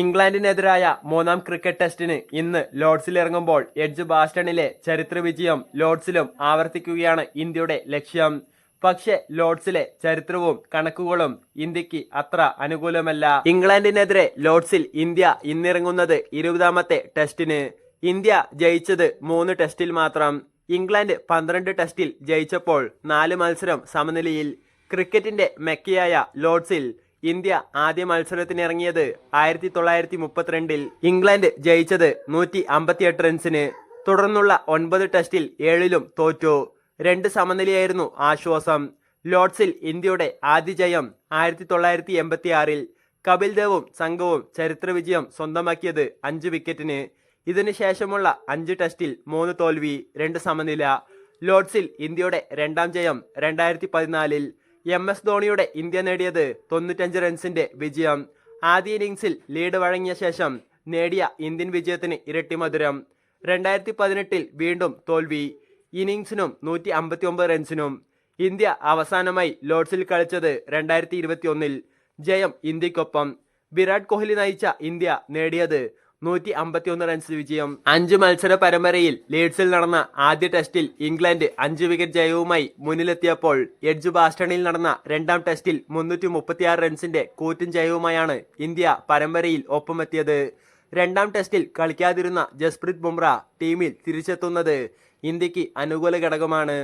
ഇംഗ്ലണ്ടിനെതിരായ മൂന്നാം ക്രിക്കറ്റ് ടെസ്റ്റിന് ഇന്ന് ലോർഡ്സിലിറങ്ങുമ്പോൾ എഡ്ജ് ബാസ്റ്റണിലെ ചരിത്ര വിജയം ലോർഡ്സിലും ആവർത്തിക്കുകയാണ് ഇന്ത്യയുടെ ലക്ഷ്യം. പക്ഷേ ലോർഡ്സിലെ ചരിത്രവും കണക്കുകളും ഇന്ത്യയ്ക്ക് അത്ര അനുകൂലമല്ല. ഇംഗ്ലണ്ടിനെതിരെ ലോർഡ്സിൽ ഇന്ത്യ ഇന്നിറങ്ങുന്നത് ഇരുപതാമത്തെ ടെസ്റ്റിന്. ഇന്ത്യ ജയിച്ചത് മൂന്ന് ടെസ്റ്റിൽ മാത്രം. ഇംഗ്ലണ്ട് പന്ത്രണ്ട് ടെസ്റ്റിൽ ജയിച്ചപ്പോൾ നാല് മത്സരം സമനിലയിൽ. ക്രിക്കറ്റിന്റെ മെക്കയായ ലോർഡ്സിൽ ഇന്ത്യ ആദ്യ മത്സരത്തിനിറങ്ങിയത് ആയിരത്തി തൊള്ളായിരത്തി മുപ്പത്തിരണ്ടിൽ ഇംഗ്ലണ്ട് ജയിച്ചത് നൂറ്റി അമ്പത്തിയെട്ട് റൺസിന്. തുടർന്നുള്ള ഒൻപത് ടെസ്റ്റിൽ ഏഴിലും തോറ്റു. രണ്ട് സമനിലയായിരുന്നു ആശ്വാസം. ലോഡ്സിൽ ഇന്ത്യയുടെ ആദ്യ ജയം ആയിരത്തി തൊള്ളായിരത്തി എൺപത്തി ആറിൽ കപിൽ ദേവും സംഘവും ചരിത്ര വിജയം സ്വന്തമാക്കിയത് അഞ്ച് വിക്കറ്റിന്. ഇതിനുശേഷമുള്ള അഞ്ച് ടെസ്റ്റിൽ മൂന്ന് തോൽവി രണ്ട് സമനില. ലോഡ്സിൽ ഇന്ത്യയുടെ രണ്ടാം ജയം രണ്ടായിരത്തി പതിനാലിൽ എം എസ് ധോണിയുടെ ഇന്ത്യ നേടിയത് തൊണ്ണൂറ്റഞ്ച് റൺസിന്റെ വിജയം. ആദ്യ ഇന്നിംഗ്സിൽ ലീഡ് വഴങ്ങിയ ശേഷം നേടിയ ഇന്ത്യൻ വിജയത്തിന് ഇരട്ടി മധുരം. രണ്ടായിരത്തി പതിനെട്ടിൽ വീണ്ടും തോൽവി. ഇന്നിംഗ്സിനും നൂറ്റി അമ്പത്തി ഒമ്പത് റൺസിനും. ഇന്ത്യ അവസാനമായി ലോർഡ്സിൽ കളിച്ചത് രണ്ടായിരത്തി ഇരുപത്തി ഒന്നിൽ ജയം ഇന്ത്യക്കൊപ്പം. വിരാട് കോഹ്ലി നയിച്ച ഇന്ത്യ നേടിയത് നൂറ്റി അമ്പത്തിയൊന്ന് റൺസ് വിജയം. അഞ്ച് മത്സര പരമ്പരയിൽ ലീഡ്സിൽ നടന്ന ആദ്യ ടെസ്റ്റിൽ ഇംഗ്ലണ്ട് അഞ്ച് വിക്കറ്റ് ജയവുമായി മുന്നിലെത്തിയപ്പോൾ എഡ്ജ് ബാസ്റ്റണിൽ നടന്ന രണ്ടാം ടെസ്റ്റിൽ മുന്നൂറ്റി മുപ്പത്തിയാറ് റൺസിന്റെ കൂറ്റൻ ജയവുമായാണ് ഇന്ത്യ പരമ്പരയിൽ ഒപ്പമെത്തിയത്. രണ്ടാം ടെസ്റ്റിൽ കളിക്കാതിരുന്ന ജസ്പ്രീത് ബുംറ ടീമിൽ തിരിച്ചെത്തുന്നത് ഇന്ത്യയ്ക്ക് അനുകൂല ഘടകമാണ്.